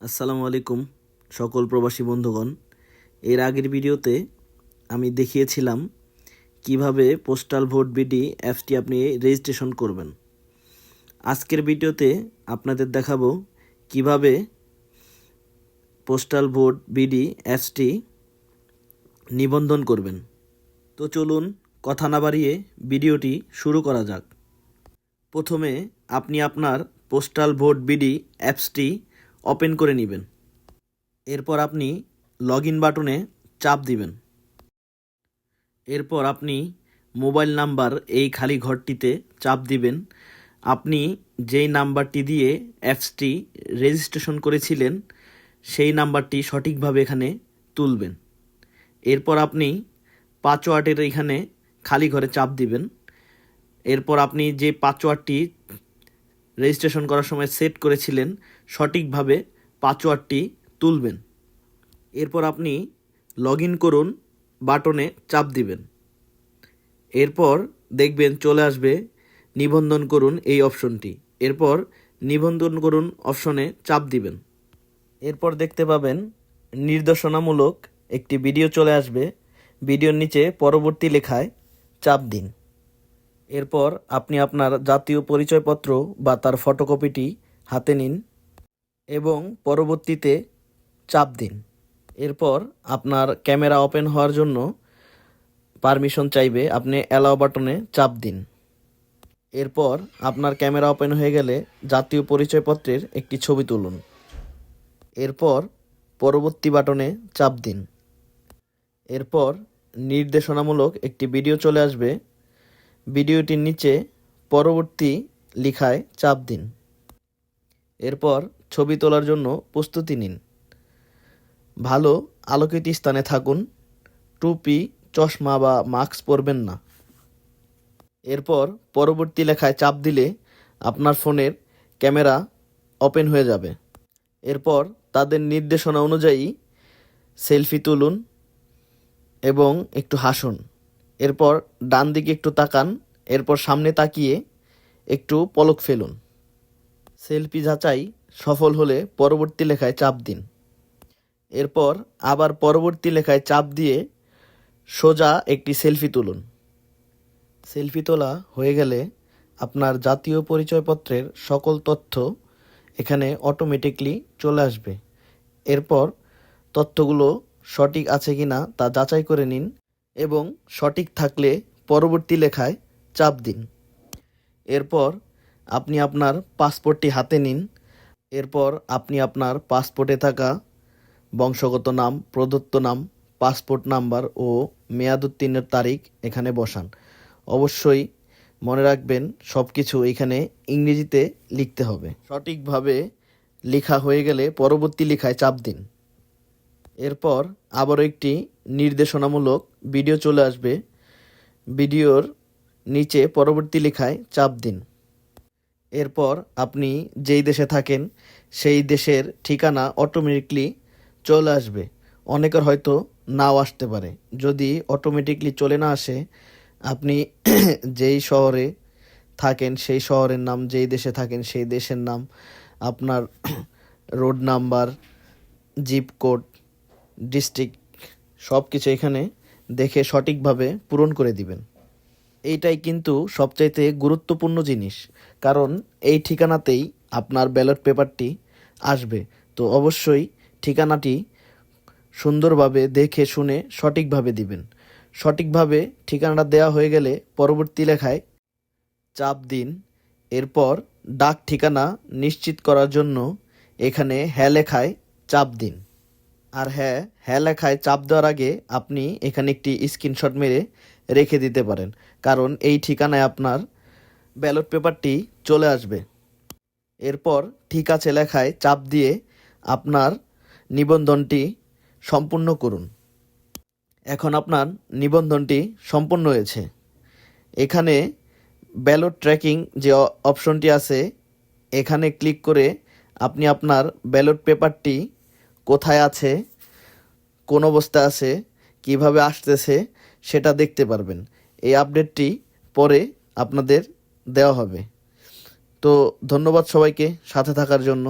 আসসালামু আলাইকুম, সকল প্রবাসী বন্ধুগণ। এর আগের ভিডিওতে আমি দেখিয়েছিলাম কীভাবে পোস্টাল ভোট বিডি অ্যাপসটি আপনি রেজিস্ট্রেশন করবেন। আজকের ভিডিওতে আপনাদের দেখাবো কীভাবে পোস্টাল ভোট বিডি অ্যাপসটি নিবন্ধন করবেন। তো চলুন কথা না বাড়িয়ে ভিডিওটি শুরু করা যাক। প্রথমে আপনি আপনার পোস্টাল ভোট বিডি অ্যাপসটি ওপেন করে নেবেন। এরপর আপনি লগ ইন বাটনে চাপ দিবেন। এরপর আপনি মোবাইল নাম্বার এই খালি ঘরটিতে চাপ দিবেন। আপনি যেই নাম্বারটি দিয়ে অ্যাপসটি রেজিস্ট্রেশন করেছিলেন, সেই নাম্বারটি সঠিকভাবে এখানে তুলবেন। এরপর আপনি পাসওয়ার্ডের এখানে খালি ঘরে চাপ দিবেন। এরপর আপনি যে পাসওয়ার্ডটি রেজিস্ট্রেশন করার সময় সেট করেছিলেন সঠিকভাবে পাসওয়ার্ডটি তুলবেন। এরপর আপনি লগ ইন করুন, বাটনে চাপ দিবেন। এরপর দেখবেন চলে আসবে নিবন্ধন করুন এই অপশনটি। এরপর নিবন্ধন করুন অপশনে চাপ দিবেন। এরপর দেখতে পাবেন নির্দেশনামূলক একটি ভিডিও চলে আসবে। ভিডিওর নিচে পরবর্তী লেখায় চাপ দিন। এরপর আপনি আপনার জাতীয় পরিচয়পত্র বা তার ফটোকপিটি হাতে নিন এবং পরবর্তীতে চাপ দিন। এরপর আপনার ক্যামেরা ওপেন হওয়ার জন্য পারমিশন চাইবে, আপনি অ্যালাও বাটনে চাপ দিন। এরপর আপনার ক্যামেরা ওপেন হয়ে গেলে জাতীয় পরিচয়পত্রের একটি ছবি তুলুন। এরপর পরবর্তী বাটনে চাপ দিন। এরপর নির্দেশনামূলক একটি ভিডিও চলে আসবে। ভিডিওটির নিচে পরবর্তী লিখায় চাপ দিন। এরপর ছবি তোলার জন্য প্রস্তুতি নিন। ভালো আলোকিত স্থানে থাকুন। টুপি, চশমা বা মাস্ক পরবেন না। এরপর পরবর্তী লেখায় চাপ দিলে আপনার ফোনের ক্যামেরা ওপেন হয়ে যাবে। এরপর তাদের নির্দেশনা অনুযায়ী সেলফি তুলুন এবং একটু হাসুন। এরপর ডান দিকে একটু তাকান, এরপর সামনে তাকিয়ে একটু পলক ফেলুন। সেলফি যাচাই সফল হলে পরবর্তী লেখায় চাপ দিন। এরপর আবার পরবর্তী লেখায় চাপ দিয়ে সোজা একটি সেলফি তুলুন। সেলফি তোলা হয়ে গেলে আপনার জাতীয় পরিচয়পত্রের সকল তথ্য এখানে অটোমেটিকলি চলে আসবে। এরপর তথ্যগুলো সঠিক আছে কি না তা যাচাই করে নিন। এবং সঠিক থাকলে পরবর্তী লেখায় চাপ দিন। এরপর আপনি আপনার পাসপোর্টটি হাতে নিন। এরপর আপনি আপনার পাসপোর্টে থাকা বংশগত নাম, প্রদত্ত নাম, পাসপোর্ট নাম্বার ও মেয়াদোত্তীর্ণের তারিখ এখানে বসান। অবশ্যই মনে রাখবেন সব কিছু এখানে ইংরেজিতে লিখতে হবে। সঠিকভাবে লেখা হয়ে গেলে পরবর্তী লেখায় চাপ দিন। এরপর আবারও একটি নির্দেশনামূলক ভিডিও চলে আসবে। ভিডিওর নিচে পরবর্তী লেখায় চাপ দিন। এরপর আপনি যেই দেশে থাকেন, সেই দেশের ঠিকানা অটোমেটিকলি চলে আসবে। অনেকের হয়তো নাও আসতে পারে। যদি অটোমেটিকলি চলে না আসে, আপনি যেই শহরে থাকেন, সেই শহরের নাম, যেই দেশে থাকেন, সেই দেশের নাম, আপনার road number zip code district সব কিছু এখানে দেখে সঠিকভাবে পূরণ করে দিবেন। এইটাই কিন্তু সবচাইতে গুরুত্বপূর্ণ জিনিস, কারণ এই ঠিকানাতেই আপনার ব্যালট পেপারটি আসবে। তো অবশ্যই ঠিকানাটি সুন্দরভাবে দেখে শুনে সঠিকভাবে দিবেন। সঠিকভাবে ঠিকানাটা দেওয়া হয়ে গেলে পরবর্তী লেখায় চাপ দিন, এরপর ডাক ঠিকানা নিশ্চিত করার জন্য এখানে হ্যাঁ লেখায় চাপ দিন। আর হ্যাঁ হ্যাঁ লেখায় চাপ দেওয়ার আগে আপনি এখানে একটি স্ক্রিনশট মেরে রেখে দিতে পারেন। কারণ এই ঠিকানায় আপনার ব্যালট পেপারটি চলে আসবে। এরপর ঠিক আছে লেখায় চাপ দিয়ে আপনার নিবন্ধনটি সম্পূর্ণ করুন। এখন আপনার নিবন্ধনটি সম্পূর্ণ হয়েছে। এখানে ব্যালট ট্র্যাকিং যে অপশনটি আছে, এখানে ক্লিক করে আপনি আপনার ব্যালট পেপারটি কোথায় আছে, কোন অবস্থা আছে, কীভাবে আসতেছে, সেটা দেখতে পারবেন। এই আপডেটটি পরে আপনাদের দেওয়া হবে। তো ধন্যবাদ সবাইকে সাথে থাকার জন্য।